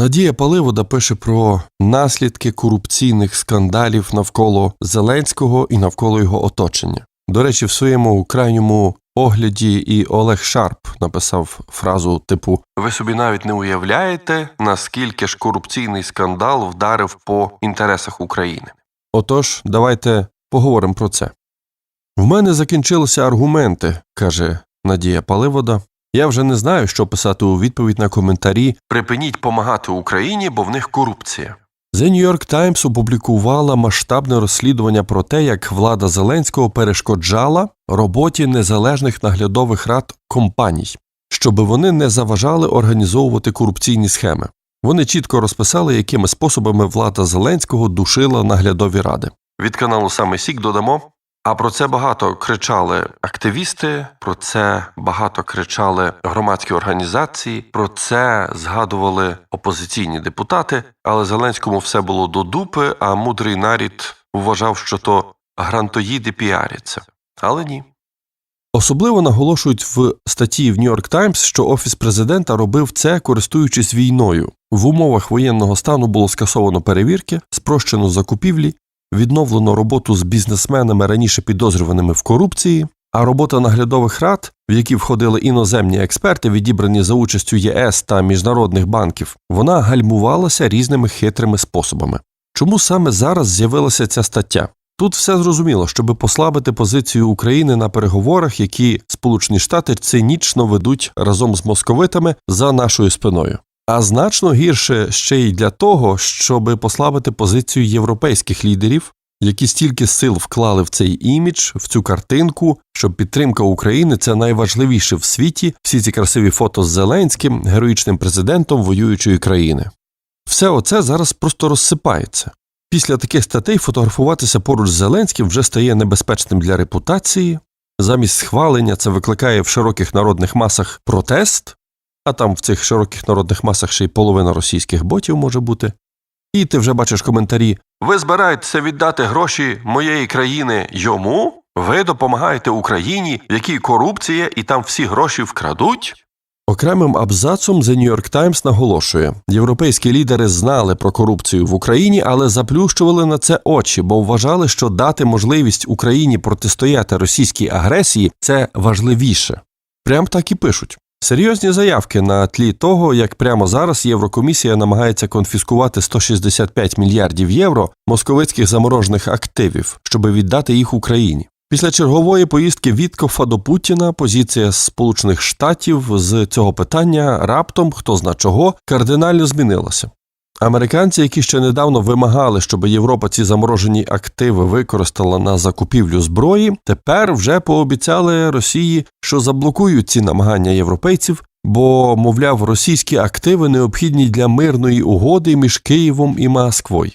Надія Паливода пише про наслідки корупційних скандалів навколо Зеленського і навколо його оточення. До речі, в своєму крайньому огляді і Олег Шарп написав фразу типу: Ви собі навіть не уявляєте, наскільки ж корупційний скандал вдарив по інтересах України. Отож, давайте поговоримо про це. В мене закінчилися аргументи, каже Надія Паливода. Я вже не знаю, що писати у відповідь на коментарі Припиніть помагати Україні, бо в них корупція. The New York Times опублікувала масштабне розслідування про те, як влада Зеленського перешкоджала роботі незалежних наглядових рад компаній, щоб вони не заважали організовувати корупційні схеми. Вони чітко розписали, якими способами влада Зеленського душила наглядові ради. Від каналу Саме Сік додамо. А про це багато кричали активісти, про це багато кричали громадські організації, про це згадували опозиційні депутати. Але Зеленському все було до дупи, а мудрий нарід вважав, що то грантоїди піаряться. Але ні. Особливо наголошують в статті в York Times, що офіс президента робив це, користуючись війною. В умовах воєнного стану було скасовано перевірки, спрощено закупівлі, відновлено роботу з бізнесменами раніше підозрюваними в корупції, а робота наглядових рад, в які входили іноземні експерти, відібрані за участю ЄС та міжнародних банків, вона гальмувалася різними хитрими способами. Чому саме зараз з'явилася ця стаття? Тут все зрозуміло, щоб послабити позицію України на переговорах, які Сполучені Штати цинічно ведуть разом з московитами за нашою спиною. А значно гірше ще й для того, щоб послабити позицію європейських лідерів, які стільки сил вклали в цей імідж, в цю картинку, що підтримка України це найважливіше в світі. Всі ці красиві фото з Зеленським, героїчним президентом воюючої країни. Все оце зараз просто розсипається. Після таких статей фотографуватися поруч з Зеленським вже стає небезпечним для репутації. Замість схвалення це викликає в широких народних масах протест, а там в цих широких народних масах ще й половина російських ботів може бути. І ти вже бачиш коментарі: Ви збираєтеся віддати гроші моєї країни йому? Ви допомагаєте Україні, в якій корупція, і там всі гроші вкрадуть? Окремим абзацом The New York Times наголошує: європейські лідери знали про корупцію в Україні, але заплющували на це очі, бо вважали, що дати можливість Україні протистояти російській агресії це важливіше. Прям так і пишуть. Серйозні заявки на тлі того, як прямо зараз Єврокомісія намагається конфіскувати 165 мільярдів євро московицьких заморожених активів, щоб віддати їх Україні. Після чергової поїздки Віткофа до Путіна позиція Сполучених Штатів з цього питання раптом, хто зна чого, кардинально змінилася. Американці, які ще недавно вимагали, щоб Європа ці заморожені активи використала на закупівлю зброї, тепер вже пообіцяли Росії, що заблокують ці намагання європейців, бо, мовляв, російські активи необхідні для мирної угоди між Києвом і Москвою.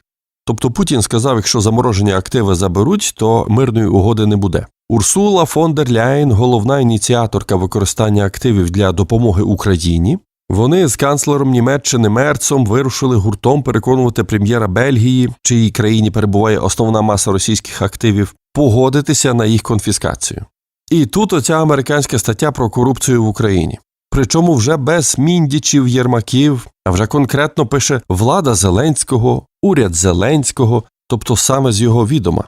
Тобто Путін сказав, якщо заморожені активи заберуть, то мирної угоди не буде. Урсула фон дер Ляєн, головна ініціаторка використання активів для допомоги Україні, вони з канцлером Німеччини Мерцом вирушили гуртом переконувати прем'єра Бельгії, в чиїй країні перебуває основна маса російських активів, погодитися на їх конфіскацію. І тут оця американська стаття про корупцію в Україні. Причому вже без міндічів, єрмаків, а вже конкретно пише влада Зеленського, уряд Зеленського, тобто саме з його відома.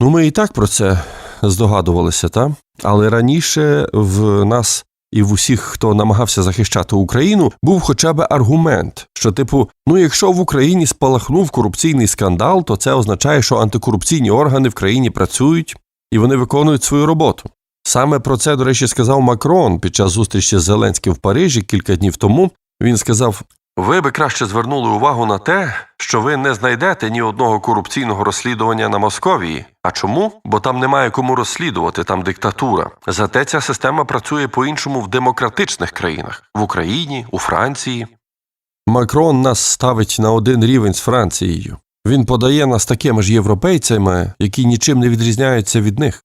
Ну, ми і так про це здогадувалися, та? але раніше в нас і в усіх, хто намагався захищати Україну, був хоча б аргумент, що, типу, ну якщо в Україні спалахнув корупційний скандал, то це означає, що антикорупційні органи в країні працюють і вони виконують свою роботу. Саме про це, до речі, сказав Макрон під час зустрічі з Зеленським в Парижі кілька днів тому. Він сказав: ви би краще звернули увагу на те, що ви не знайдете ні одного корупційного розслідування на Московії. А чому? Бо там немає кому розслідувати, там диктатура. Зате ця система працює по-іншому в демократичних країнах в Україні, у Франції. Макрон нас ставить на один рівень з Францією. Він подає нас такими ж європейцями, які нічим не відрізняються від них.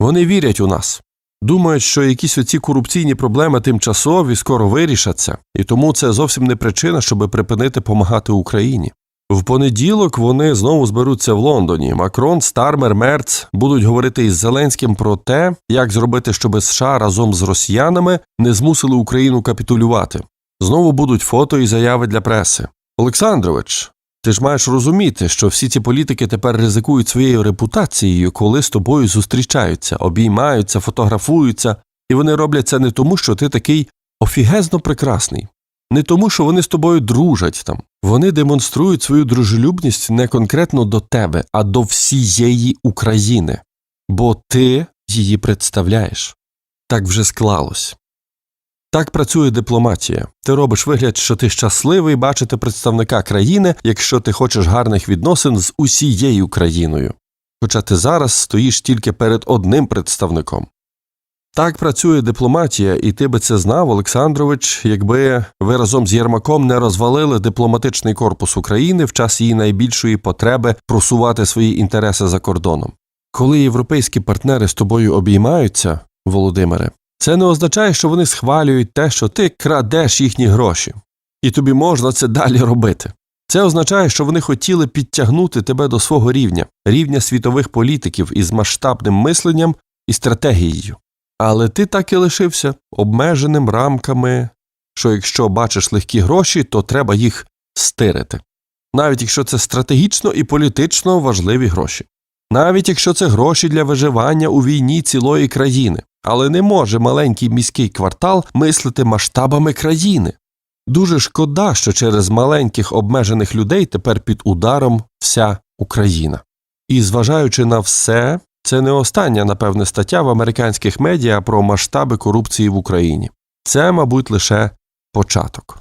Вони вірять у нас. Думають, що якісь оці корупційні проблеми тимчасові скоро вирішаться, і тому це зовсім не причина, щоб припинити помагати Україні. В понеділок вони знову зберуться в Лондоні. Макрон, Стармер, Мерц будуть говорити із Зеленським про те, як зробити, щоб США разом з росіянами не змусили Україну капітулювати. Знову будуть фото і заяви для преси. Олександрович, ти ж маєш розуміти, що всі ці політики тепер ризикують своєю репутацією, коли з тобою зустрічаються, обіймаються, фотографуються, і вони роблять це не тому, що ти такий офігезно прекрасний, не тому, що вони з тобою дружать там. Вони демонструють свою дружелюбність не конкретно до тебе, а до всієї України, бо ти її представляєш. Так вже склалось. Так працює дипломатія. Ти робиш вигляд, що ти щасливий бачити представника країни, якщо ти хочеш гарних відносин з усією країною. Хоча ти зараз стоїш тільки перед одним представником. Так працює дипломатія, і ти би це знав, Олександрович, якби ви разом з Єрмаком не розвалили дипломатичний корпус України в час її найбільшої потреби просувати свої інтереси за кордоном. Коли європейські партнери з тобою обіймаються, Володимире, це не означає, що вони схвалюють те, що ти крадеш їхні гроші, і тобі можна це далі робити. Це означає, що вони хотіли підтягнути тебе до свого рівня, рівня світових політиків із масштабним мисленням і стратегією. Але ти так і лишився обмеженим рамками, що якщо бачиш легкі гроші, то треба їх стирити. Навіть якщо це стратегічно і політично важливі гроші. Навіть якщо це гроші для виживання у війні цілої країни. Але не може маленький міський квартал мислити масштабами країни. Дуже шкода, що через маленьких обмежених людей тепер під ударом вся Україна. І зважаючи на все, це не остання, напевне, стаття в американських медіа про масштаби корупції в Україні. Це, мабуть, лише початок.